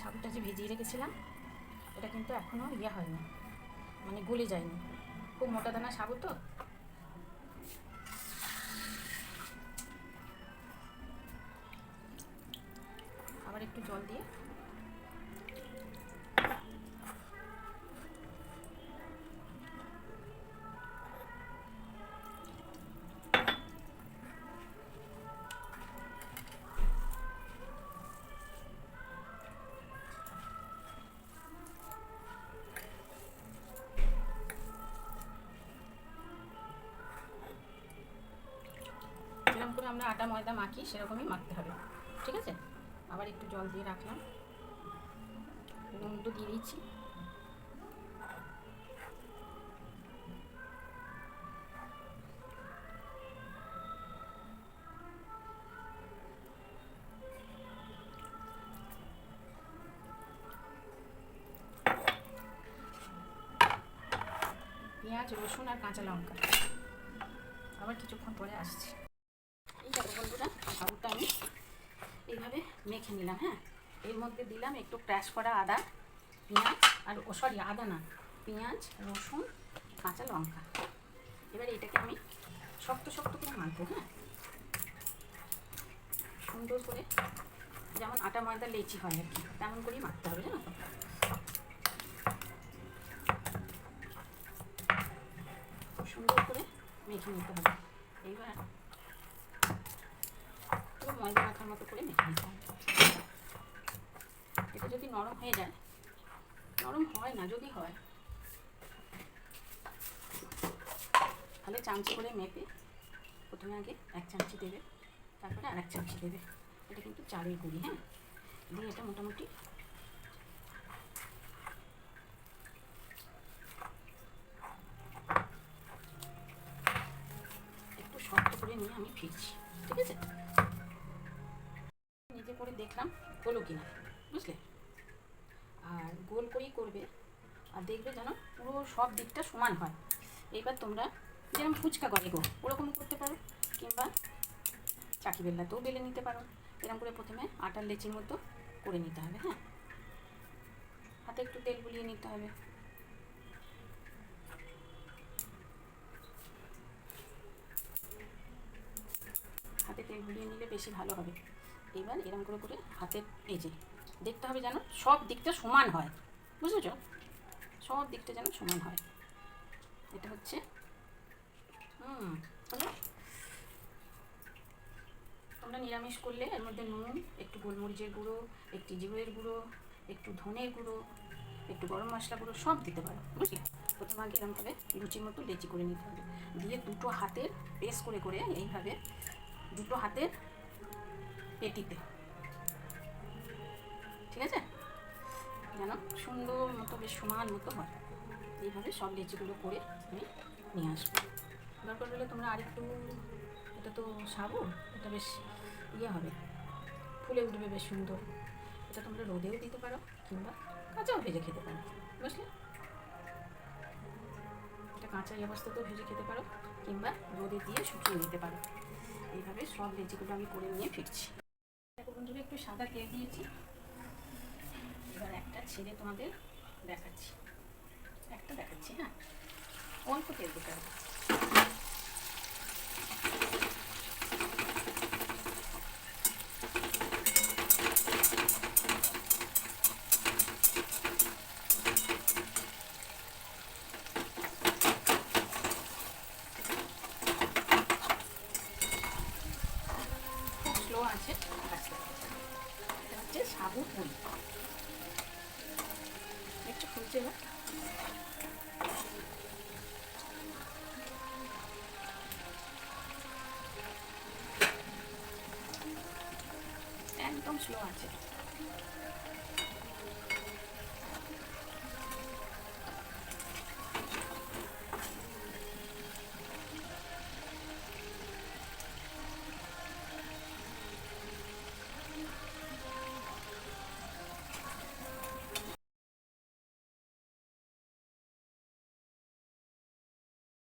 সাবুটা যে ভিজিয়ে রেখেছিলাম, এটা কিন্তু এখনও ইয়ে হয়নি মানে গলে যায়নি। খুব মোটা দানা সাবু তো। আবার একটু জল দিয়ে আমরা আটা, ময়দা মাখি, সেরকমই মাখতে হবে। ঠিক আছে? আবার একটু জল দিয়ে রাখলাম। নুন তো দিয়ে দিচ্ছি। পেঁয়াজ, রসুন আর কাঁচা লঙ্কা। আবার কিছুক্ষণ পরে আসছি এই দেখো বন্ধুরা সাবুটা আমি এইভাবে মেখে নিলাম হ্যাঁ? এর মধ্যে দিলাম একটু ক্র্যাশ করা আদা, পেঁয়াজ আর ও সরি আদা না, পেঁয়াজ, রসুন, কাঁচা লঙ্কা। এবার এটাকে আমি শক্ত শক্ত করে মাখবো হ্যাঁ? সুন্দর করে যেমন আটা, ময়দা, লেচি হয় আর কি, তেমন করেই মাখতে হবে, জানো তো? সুন্দর করে মেখে নিতে হবে। এইবার পুরো ময়দা মাখার মতো করে মেখে নিতে হবে এটা যদি নরম হয়ে যায়, নরম হয় না, যদি হয়, তাহলে চামচি করে মেপে প্রথমে আগে এক চামচি দেবে, তারপরে আর এক চামচি দেবে। এটা কিন্তু চালের গুঁড়ি হ্যাঁ? দিয়ে এটা মোটামুটি একটু শক্ত করে নিয়ে আমি ফিরছি ঠিক আছে? নিজে করে দেখলাম, হলো কি না বুঝলে? আর গোল করেই করবে। আর দেখবে যেন পুরো সব দিকটা সমান হয়। এইবার তোমরা যেরকম ফুচকা করে গো ওরকম করতে পারো। কিংবা চাকি বেল্লাতেও বেলে নিতে পারো। এরকম করে প্রথমে আটার লেচির মতো করে নিতে হবে হ্যাঁ? হাতে একটু তেল বুলিয়ে নিতে হবে। হাতে তেল বুলিয়ে নিলে বেশি ভালো হবে। এবার এরকম করে করে হাতের এই যে, দেখতে হবে যেন সব দিকটা সমান হয়। বুঝেছ? সব দিকটা যেন সমান হয়। এটা হচ্ছে, হুম তোমরা নিরামিষ করলে এর মধ্যে নুন, একটু গোলমরিচের গুঁড়ো, একটু জিরের গুঁড়ো, একটু ধনের গুঁড়ো, একটু গরম মশলা গুঁড়ো, সব দিতে পারো, বুঝলি? প্রথমে আগে এরকমভাবে লুচির মতো লেচি করে নিতে হবে। দিয়ে দুটো হাতের পেস করে করে এইভাবে দুটো হাতের পেটিতে। ঠিক আছে? যেন সুন্দর মতো, বেশ সমান মতো হয়। এইভাবে সব লেচিগুলো করে আমি নিয়ে আসব। দরকার হলে তোমরা আরেকটু, এটা তো সাবু এটা বেশ ইয়ে হবে। ফুলে উঠবে বেশ সুন্দর। এটা তোমরা রোদেও দিতে পারো, কিংবা কাঁচাও ভেজে খেতে পারো। বুঝলে? এটা কাঁচা এই অবস্থাতেও ভেজে খেতে পারো, কিংবা রোদে দিয়ে শুকিয়ে নিতে পারো। এইভাবে সব লেচিগুলো আমি করে নিয়ে ফিরছি। বন্ধুরা একটু সাদা তেল দিয়েছি। এবার একটা ছেড়ে তোমাদের দেখাচ্ছি। একটা দেখাচ্ছি হ্যাঁ? অল্প তেল দিতে হবে। পুরি একটু খুলছে না একদম স্লো আছে।